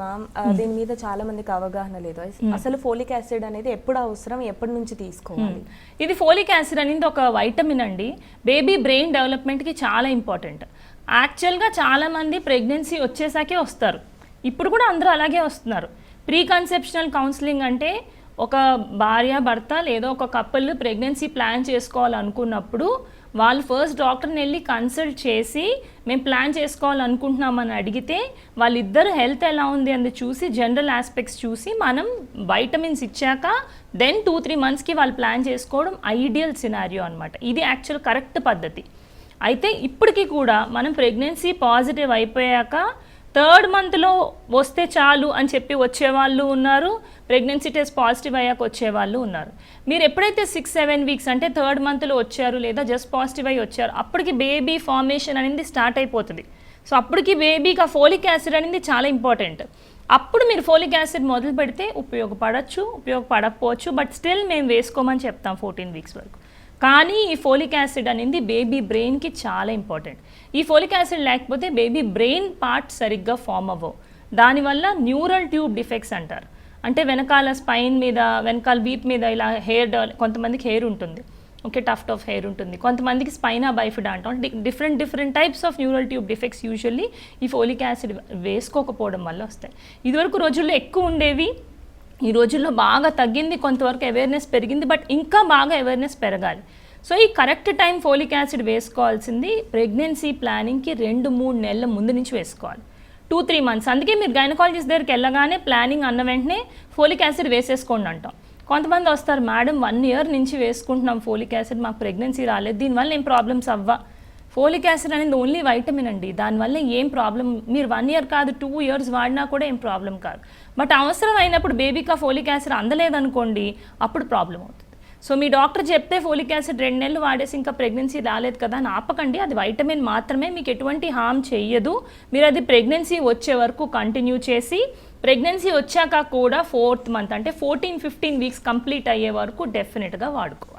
Ma'am ఆ, దీని మీద చాలా మందికి అవగాహన లేదు. అసలు ఫోలిక్ యాసిడ్ అనేది ఎప్పుడు అవసరం ఎప్పటి నుంచి తీసుకోవాలి? ఇది ఫోలిక్ యాసిడ్ అనేది ఒక వైటమిన్ అండి. బేబీ బ్రెయిన్ డెవలప్మెంట్కి చాలా ఇంపార్టెంట్ యాక్చువల్గా చాలామంది ప్రెగ్నెన్సీ వచ్చేసాకే వస్తారు. ఇప్పుడు కూడా అందరూ అలాగే వస్తున్నారు. ప్రీ కన్సెప్షనల్ కౌన్సిలింగ్ అంటే ఒక భార్య భర్త లేదా ఒక కపుల్ ప్రెగ్నెన్సీ ప్లాన్ చేసుకోవాలనుకున్నప్పుడు వాళ్ళు ఫస్ట్ డాక్టర్ని వెళ్ళి కన్సల్ట్ చేసి మేము ప్లాన్ చేసుకోవాలనుకుంటున్నామని అడిగితే వాళ్ళిద్దరు హెల్త్ ఎలా ఉంది అని చూసి జనరల్ ఆస్పెక్ట్స్ చూసి మనం వైటమిన్స్ ఇచ్చాక దెన్ టూ త్రీ మంత్స్కి వాళ్ళు ప్లాన్ చేసుకోవడం ఐడియల్ సినారియో అనమాట ఇది యాక్చువల్ కరెక్ట్ పద్ధతి. అయితే ఇప్పటికీ కూడా మనం ప్రెగ్నెన్సీ పాజిటివ్ అయిపోయాక థర్డ్ మంత్లో వస్తే చాలు అని చెప్పి వచ్చేవాళ్ళు ఉన్నారు. ప్రెగ్నెన్సీ టెస్ట్ పాజిటివ్ అయ్యాక వచ్చేవాళ్ళు ఉన్నారు. మీరు ఎప్పుడైతే సిక్స్ సెవెన్ వీక్స్ అంటే థర్డ్ మంత్లో వచ్చారు లేదా జస్ట్ పాజిటివ్ అయ్యి వచ్చారు అప్పటికి బేబీ ఫార్మేషన్ అనేది స్టార్ట్ అయిపోతుంది. సో అప్పటికి బేబీకి ఆ ఫోలిక్ యాసిడ్ అనేది చాలా ఇంపార్టెంట్ అప్పుడు మీరు ఫోలిక్ యాసిడ్ మొదలు పెడితే ఉపయోగపడచ్చు ఉపయోగపడకపోవచ్చు బట్ స్టిల్ మేము వేసుకోమని చెప్తాం ఫోర్టీన్ వీక్స్ వరకు. కానీ ఈ ఫోలిక్ యాసిడ్ అనేది బేబీ బ్రెయిన్కి చాలా ఇంపార్టెంట్. ఈ ఫోలిక్ యాసిడ్ లేకపోతే బేబీ బ్రెయిన్ పార్ట్ సరిగ్గా ఫామ్ అవ్వవు. దానివల్ల న్యూరల్ ట్యూబ్ డిఫెక్ట్స్ అంటారు. అంటే వెనకాల స్పైన్ మీద వెనకాల వీప్ మీద ఇలా హెయిర్ కొంతమందికి హెయిర్ ఉంటుంది. ఓకే టఫ్ట్ ఆఫ్ హెయిర్ ఉంటుంది. కొంతమందికి స్పైనా బైఫిడా అంటాం. Different different types of neural tube defects usually ఈ ఫోలిక్ యాసిడ్ వేసుకోకపోవడం వల్ల వస్తాయి. ఇదివరకు రోజుల్లో ఎక్కువ ఉండేవి ఈ రోజుల్లో బాగా తగ్గింది కొంతవరకు అవేర్నెస్ పెరిగింది బట్ ఇంకా బాగా అవేర్నెస్ పెరగాలి. సో ఈ కరెక్ట్ టైం ఫోలిక్ యాసిడ్ వేసుకోవాల్సింది ప్రెగ్నెన్సీ ప్లానింగ్కి రెండు మూడు నెలల ముందు నుంచి వేసుకోవాలి. టూ త్రీ మంత్స్ అందుకే మీరు గైనకాలజిస్ట్ దగ్గరికి వెళ్ళగానే ప్లానింగ్ అన్న వెంటనే ఫోలిక్ యాసిడ్ వేసేసుకోండి అంటాం. కొంతమంది వస్తారు మేడం వన్ ఇయర్ నుంచి వేసుకుంటున్నాం ఫోలిక్ యాసిడ్ మాకు ప్రెగ్నెన్సీ రాలేదు. దీనివల్ల ఏం ప్రాబ్లమ్స్ అవ్వా? ఫోలిక్ యాసిడ్ అనేది ఓన్లీ వైటమిన్ అండి. దానివల్ల ఏం ప్రాబ్లం మీరు వన్ ఇయర్ కాదు టూ ఇయర్స్ వాడినా కూడా ఏం ప్రాబ్లం కాదు. బట్ అవసరం అయినప్పుడు బేబీకి ఫోలిక్ యాసిడ్ అందలేదనుకోండి అప్పుడు ప్రాబ్లం అవుతుంది. సో మీ డాక్టర్ చెప్తే ఫోలిక్ యాసిడ్ రెండు నెలలు వాడేసి ఇంకా ప్రెగ్నెన్సీ రాలేదు కదా అని ఆపకండి. అది వైటమిన్ మాత్రమే మీకు ఎటువంటి హామ్ చేయదు మీరు అది ప్రెగ్నెన్సీ వచ్చే వరకు కంటిన్యూ చేసి ప్రెగ్నెన్సీ వచ్చాక కూడా ఫోర్త్ మంత్ అంటే ఫోర్టీన్ ఫిఫ్టీన్ వీక్స్ కంప్లీట్ అయ్యే వరకు డెఫినెట్గా వాడుకో.